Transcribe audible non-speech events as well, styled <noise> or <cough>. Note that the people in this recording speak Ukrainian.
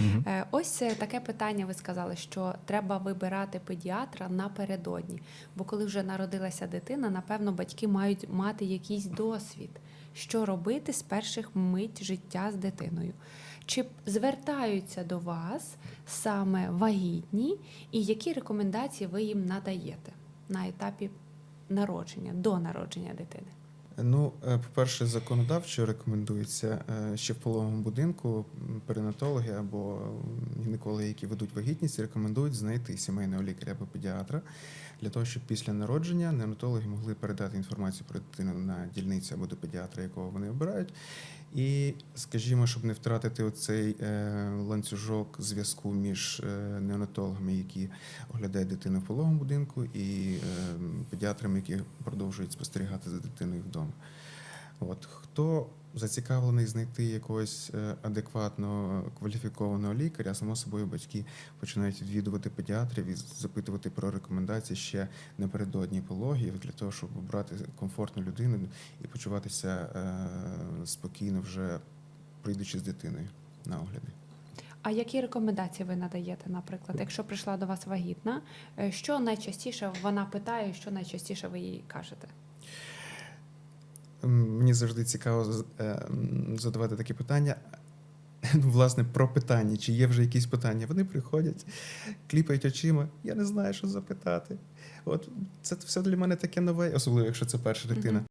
Е, Ось е, таке питання. Ви сказали, що треба вибирати педіатра напередодні. Бо коли вже народилася дитина, напевно, батьки мають мати якийсь досвід, що робити з перших мить життя з дитиною. Чи звертаються до вас саме вагітні, і які рекомендації ви їм надаєте на етапі народження, до народження дитини? Ну, е, по-перше, законодавчо рекомендується е, ще в пологовому будинку перинатологи або гінекологи, які ведуть вагітність, рекомендують знайти сімейного лікаря або педіатра для того, щоб після народження неонатологи могли передати інформацію про дитину на дільницю або до педіатра, якого вони обирають. І, скажімо, щоб не втратити оцей е, ланцюжок зв'язку між неонатологами, які оглядають дитину в пологовому будинку, і педіатрами, які продовжують спостерігати за дитиною вдома. От хто зацікавлений знайти якогось е, адекватного кваліфікованого лікаря, само собою батьки починають відвідувати педіатрів і запитувати про рекомендації ще напередодні пологів для того, щоб обрати комфортну людину і почуватися е, спокійно вже прийдучи з дитиною на огляди. А які рекомендації ви надаєте, наприклад, якщо прийшла до вас вагітна, е, що найчастіше вона питає, що найчастіше ви їй кажете? Мені завжди цікаво е, задавати такі питання. <laughs> Ну, Власне, про питання, чи є вже якісь питання. Вони приходять, кліпають очима, я не знаю, що запитати. От це все для мене таке нове, особливо якщо це перша дитина.